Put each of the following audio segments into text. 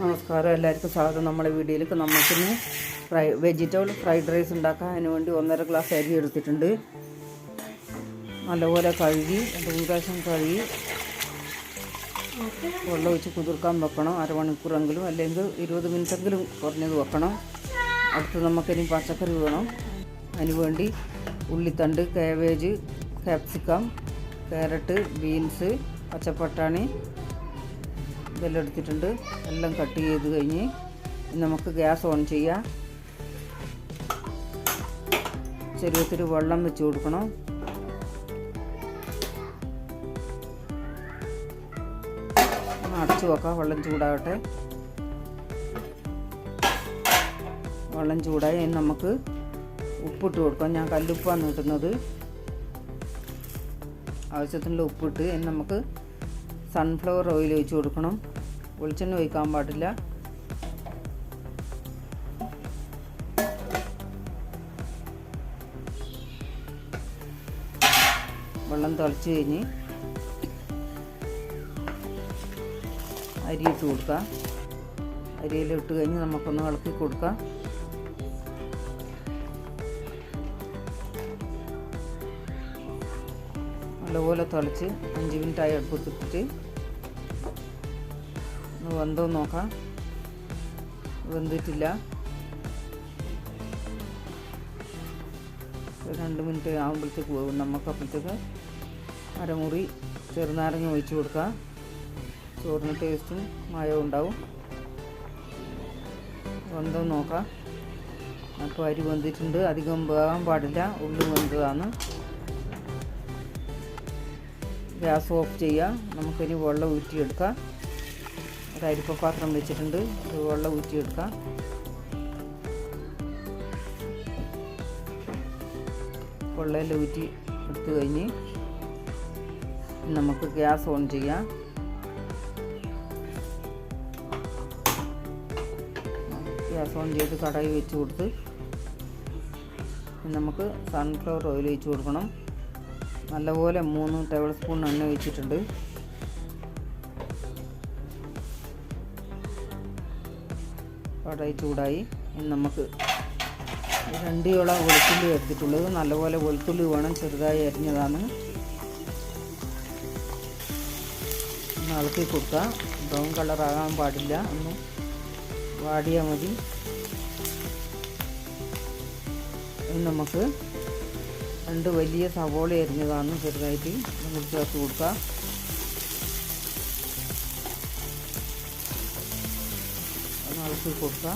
നമസ്കാരം. എല്ലാവർക്കും സ്വാഗതം. നമ്മുടെ വീഡിയോയിലേക്ക് നമുക്കിന്ന് ഫ്രൈ വെജിറ്റബിൾ ഫ്രൈഡ് റൈസ് ഉണ്ടാക്കാൻ അതിന് വേണ്ടി ഒന്നര ഗ്ലാസ് അരി എടുത്തിട്ടുണ്ട്. നല്ലപോലെ കഴുകി മൂന്ന് പ്രാവശ്യം കഴുകി വെള്ളം ഒഴിച്ച് കുതിർക്കാൻ വെക്കണം. അരമണിക്കൂറെങ്കിലും അല്ലെങ്കിൽ ഇരുപത് മിനിറ്റെങ്കിലും കുറഞ്ഞത് വെക്കണം. അടുത്ത് നമുക്കിനി പച്ചക്കറി വേണം. അതിന് വേണ്ടി ഉള്ളിത്തണ്ട് കാബേജ് കാപ്സിക്കം കാരറ്റ് ബീൻസ് പച്ചപ്പട്ടാണി ഇതെല്ലാം എടുത്തിട്ടുണ്ട്. എല്ലാം കട്ട് ചെയ്ത് കഴിഞ്ഞ് നമുക്ക് ഗ്യാസ് ഓൺ ചെയ്യാം. ചെറിയത്തിരി വെള്ളം വെച്ച് കൊടുക്കണം. അടച്ചു വെക്കാം. വെള്ളം ചൂടാവട്ടെ വെള്ളം ചൂടായി നമുക്ക് ഉപ്പിട്ട് കൊടുക്കാം. ഞാൻ കല്ലുപ്പാണ് കിട്ടുന്നത് ആവശ്യത്തിനുള്ള ഉപ്പിട്ട് നമുക്ക് സൺഫ്ലവർ ഓയിൽ ഒഴിച്ച് കൊടുക്കണം. വെളിച്ചെണ്ണ ഒഴിക്കാൻ പാടില്ല. വെള്ളം തിളച്ച് കഴിഞ്ഞ് അരി ഇട്ട് കൊടുക്കാം അരിയിൽ ഇട്ട് കഴിഞ്ഞ് നമുക്കൊന്ന് ഇളക്കി കൊടുക്കാം. നല്ലപോലെ തിളച്ച് അഞ്ച് മിനിറ്റായി അടുപ്പത്തിട്ടിട്ട് ഒന്ന് വെന്തോ നോക്കാം. വെന്തിട്ടില്ല രണ്ട് മിനിറ്റ് ആകുമ്പോഴത്തേക്ക് പോകും. നമുക്ക് അപ്പോഴത്തേക്ക് അരമുറി ചെറുനാരങ്ങ ഒഴിച്ചു കൊടുക്കാം. ചോറിന് ടേസ്റ്റും മയവും ഉണ്ടാവും. വെന്തോ നോക്കാം. അപ്പോൾ അരി വെന്തിട്ടുണ്ട് അധികം വേകാൻ പാടില്ല. ഉള്ളി വെന്തതാണ് ഗ്യാസ് ഓഫ് ചെയ്യാം. നമുക്കിനി വെള്ളം ഊറ്റിയെടുക്കാം. ഒരു അരിപ്പ പാത്രം വെച്ചിട്ടുണ്ട്. ഇത് വെള്ളം ഊറ്റിയെടുക്കാം വെള്ളമെല്ലാം ഊറ്റി എടുത്തു കഴിഞ്ഞ് നമുക്ക് ഗ്യാസ് ഓൺ ചെയ്യാം. ഗ്യാസ് ഓൺ ചെയ്ത് കടായി വെച്ച് കൊടുത്ത് നമുക്ക് സൺഫ്ലവർ ഓയിൽ ഒഴിച്ച് കൊടുക്കണം. നല്ലപോലെ മൂന്ന് ടേബിൾ സ്പൂൺ എണ്ണ ഒഴിച്ചിട്ടുണ്ട്. കടായി ചൂടായി. ഇനി നമുക്ക് രണ്ട് വെളുത്തുള്ളി എടുത്തിട്ടുള്ളത്. നല്ലപോലെ വെളുത്തുള്ളി വേണം ചെറുതായി അരിഞ്ഞതാണ്. ഒന്ന് ഇളക്കി കൊടുക്കുക ബ്രൗൺ കളറാകാൻ പാടില്ല. ഒന്ന് വാടിയാൽ മതി. നമുക്ക് രണ്ട് വലിയ സവോള അരിഞ്ഞതാണ് ചെറുതായിട്ട്. നമുക്ക് ചേർത്ത് കൊടുക്കുക ഒന്ന് ഇളക്കി കൊടുക്കുക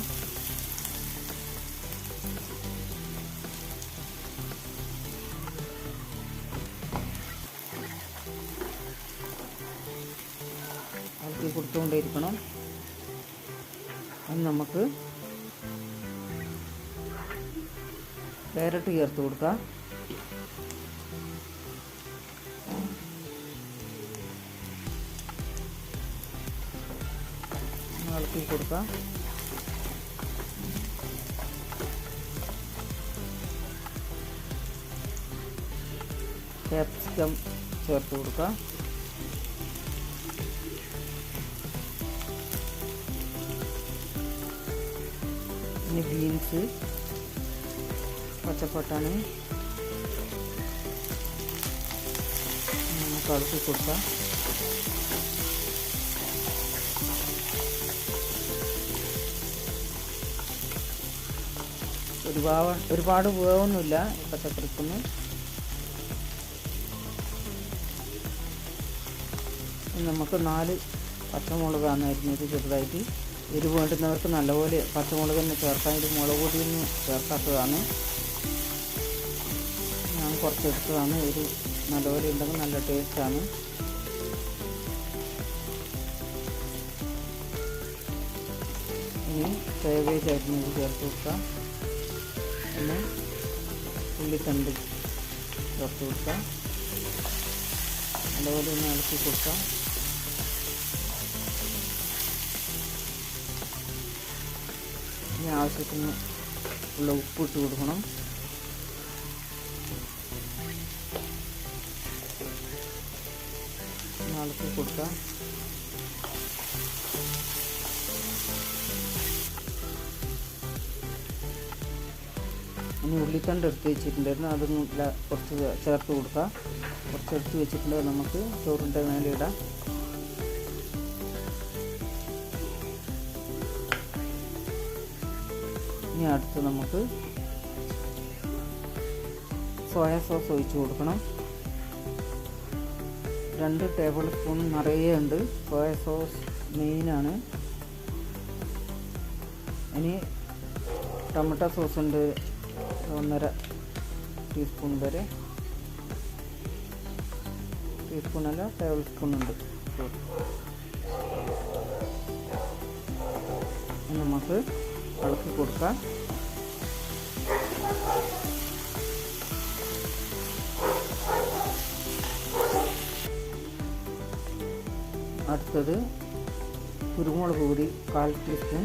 ഇളക്കി കൊടുത്തുകൊണ്ടേയിരിക്കണം അത് നമുക്ക് ക്യാരറ്റ് ചേർത്ത് കൊടുക്കാം ഇളക്കി കൊടുക്കാം ക്യാപ്സിക്കം ചേർത്ത് കൊടുക്കാം പിന്നെ ബീൻസ് പച്ചപ്പട്ടാണി. ഇളക്കി കൊടുക്കാം ഒരുപാട് ഒരുപാട് ഉപയോഗമൊന്നുമില്ല പച്ചക്കറിക്കൊന്നും. നമുക്ക് നാല് പച്ചമുളകാണ് അരിഞ്ഞത് ചെറുതായിട്ട്. എരിവ് വേണ്ടുന്നവർക്ക് നല്ലപോലെ പച്ചമുളക് തന്നെ ചേർക്കാം. ഇത് മുളക് പൊടിയൊന്നും ചേർക്കാത്തതാണ്. ഞാൻ കുറച്ചെടുത്തതാണ്. ഒരു നല്ലപോലെ ഉണ്ടെങ്കിൽ നല്ല ടേസ്റ്റാണ്. ഇനി കേബേജ് അരിഞ്ഞത് ചേർത്ത് കൊടുക്കാം പിന്നെ ഉള്ളിത്തണ്ട് ചേർത്ത് കൊടുക്കാം നല്ലപോലെ ഒന്ന് ഇളക്കി കൊടുക്കാം. ഇനി ആവശ്യത്തിന് ഉള്ള ഉപ്പ് ഇട്ട് കൊടുക്കണം ഇളക്കി കൊടുക്കാം. ഇനി ഉള്ളിത്തണ്ട് എടുത്ത് വെച്ചിട്ടുണ്ടായിരുന്നു. അതും കുറച്ച് ചേർത്ത് കൊടുക്കാം. കുറച്ച് എടുത്ത് വെച്ചിട്ടുണ്ടെങ്കിൽ നമുക്ക് ചോറിന്റെ മേലെ ഇടാം. ഇനി അടുത്ത് നമുക്ക് സോയ സോസ് ഒഴിച്ചു കൊടുക്കണം. രണ്ട് ടേബിൾ സ്പൂൺ നിറയെ ഉണ്ട്. സോയ സോസ് മെയിനാണ്. ഇനി ടൊമാറ്റോ സോസ് ഉണ്ട്. ഒന്നര ടീസ്പൂൺ വരെ. ടീസ്പൂണല്ല ടേബിൾ സ്പൂൺ ഉണ്ട്. നമുക്ക് ഇളക്കി കൊടുക്കാം അടുത്തത് കുരുമുളക് പൊടി കാൽ ടീസ്പൂൺ.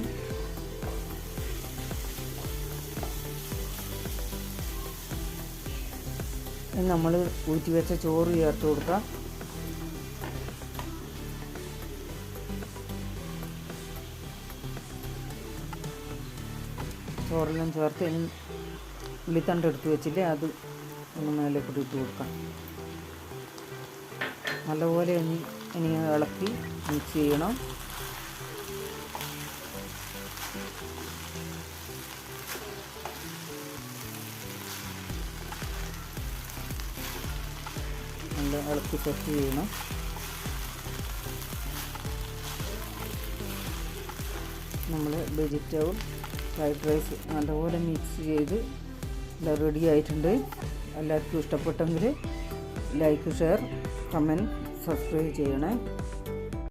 നമ്മൾ ഊറ്റി വെച്ച ചോറ് ചേർത്ത് കൊടുക്കാം ചോറെല്ലാം ചേർത്ത് ഇനി ഉള്ളിത്തണ്ട് എടുത്ത് വെച്ചില്ലേ അത് ഒന്ന് മേലെ കൂടി ഇട്ട് കൊടുക്കാം. നല്ലപോലെ ഇനി ഇനി ഇളക്കി മിക്സ് ചെയ്യണം. നല്ല ഇളക്കി സെറ്റ് ചെയ്യണം. നമ്മൾ വെജിറ്റബിൾ ഫ്രൈഡ് റൈസ് നല്ലപോലെ മിക്സ് ചെയ്ത് എല്ലാം റെഡി ആയിട്ടുണ്ട്. എല്ലാവർക്കും ഇഷ്ടപ്പെട്ടെങ്കിൽ ലൈക്ക് ഷെയർ കമന്റ് സബ്സ്ക്രൈബ് ചെയ്യണേ.